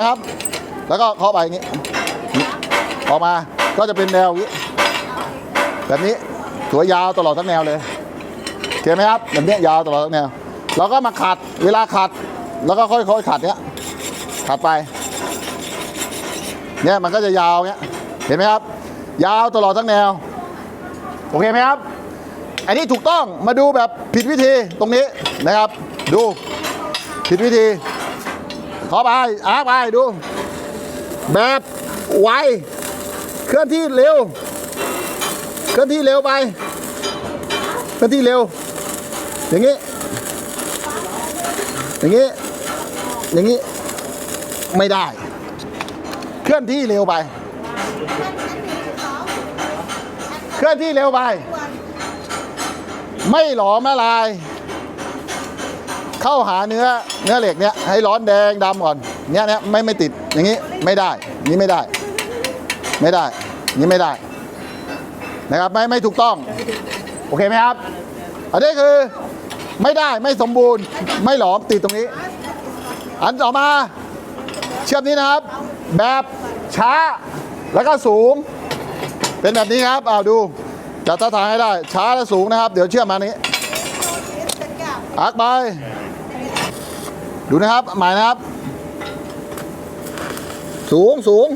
นะครับ แล้วก็เคาะไปอย่างนี้ ออกมาก็จะเป็นแนวอย่างนี้ แบบนี้สวยยาวตลอดทั้งแนวเลยเห็นไหมครับแบบนี้ยาวตลอดทั้งแนวเราก็มาขัดเวลาขัด แล้วก็ค่อยๆขัดเนี้ยขัดไปเนี่ยมันก็จะยาวเนี้ยเห็นไหมครับ ยาวตลอดทั้งแนว โอเคไหมครับ อันนี้ถูกต้องมาดูแบบผิดวิธีตรงนี้นะครับ ดูผิดวิธี ขอไปอาไปดู แบบไวเคลื่อนที่เร็ว เคลื่อนที่เร็วไป เคลื่อนที่เร็ว อย่างนี้ อย่างนี้ อย่างนี้ ไม่ได้ เคลื่อนที่เร็วไป เคลื่อนที่เร็วไป ไม่หลอมละลาย เข้าหาเนื้อเนื้อเหล็กเนี้ยให้ร้อนแดงดำก่อนเนี้ยเนี้ยไม่ไม่ติดอย่างนี้ไม่ได้นี้ไม่ได้ ไม่ได้นี้ไม่ได้นะครับไม่ไม่ถูกต้อง โอเคไหมครับ อันนี้คือไม่ได้ไม่สมบูรณ์ไม่หลอมติดตรงนี้ อันต่อมาเชื่อมนี้นะครับ แบบช้าแล้วก็สูง เป็นแบบนี้ครับเอาดูจัดท่าทางให้ได้ ช้าและสูงนะครับ เดี๋ยวเชื่อมมานี้ อักไป ดูนะครับ หมายนะครับ สูงสูง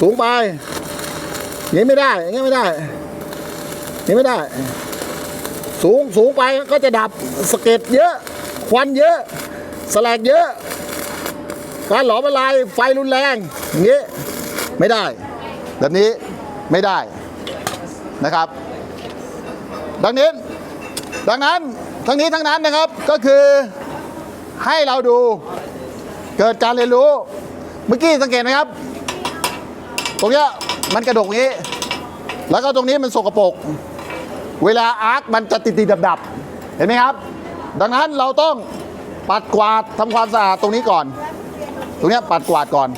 สูงไปอย่างนี้ไม่ได้อย่างนี้ไม่ได้ย่างนี้ไม่ได้ สูงสูงไปก็จะดับสเก็ดเยอะ ควันเยอะสแสลกเยอะ การหลอมละลายไฟรุนแรงอย่างนี้ไม่ได้ แบบนี้ไม่ได้นะครับ ดังนี้ ดังนั้น ทั้งนี้ทั้งนั้นนะครับก็คือให้เราดูเกิดการเรียนรู้ เมื่อกี้สังเกตไหมครับ ตรงนี้มันกระดกงนี้ แล้วก็ตรงนี้มันสกปรกเวลาอาร์คมันจะติดติดดับดับเห็นไหมครับ ดังนั้นเราต้องปัดกวาดทำความสะอาดตรงนี้ก่อน ตรงนี้ปัดกวาดก่อน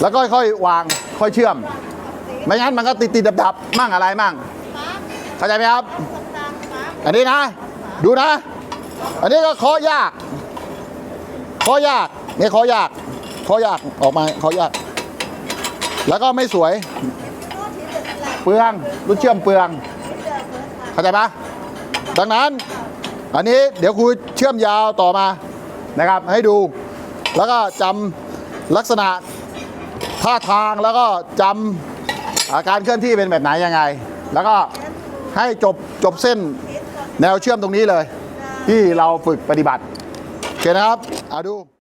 แล้วก็ค่อยๆวางค่อยเชื่อม ไม่งั้นมันก็ติดติดดับดับมั่งอะไรมั่ง เข้าใจไหมครับ อันนี้นะ ดูนะ อันนี้ก็เคาะยากเคาะยากเนี่ยเคาะยากเคาะยากออกมาเคาะยาก แล้วก็ไม่สวย เปลืองรุ่นเชื่อมเปลือง เข้าใจปะดังนั้น อันนี้เดี๋ยวครูเชื่อมยาวต่อมานะครับ ให้ดู แล้วก็จำลักษณะท่าทางแล้วก็จำอาการเคลื่อนที่เป็นแบบไหนยังไง แล้วก็ให้จบจบเส้น แนวเชื่อมตรงนี้เลย ที่เราฝึกปฏิบัติโอเคนะครับเอาดู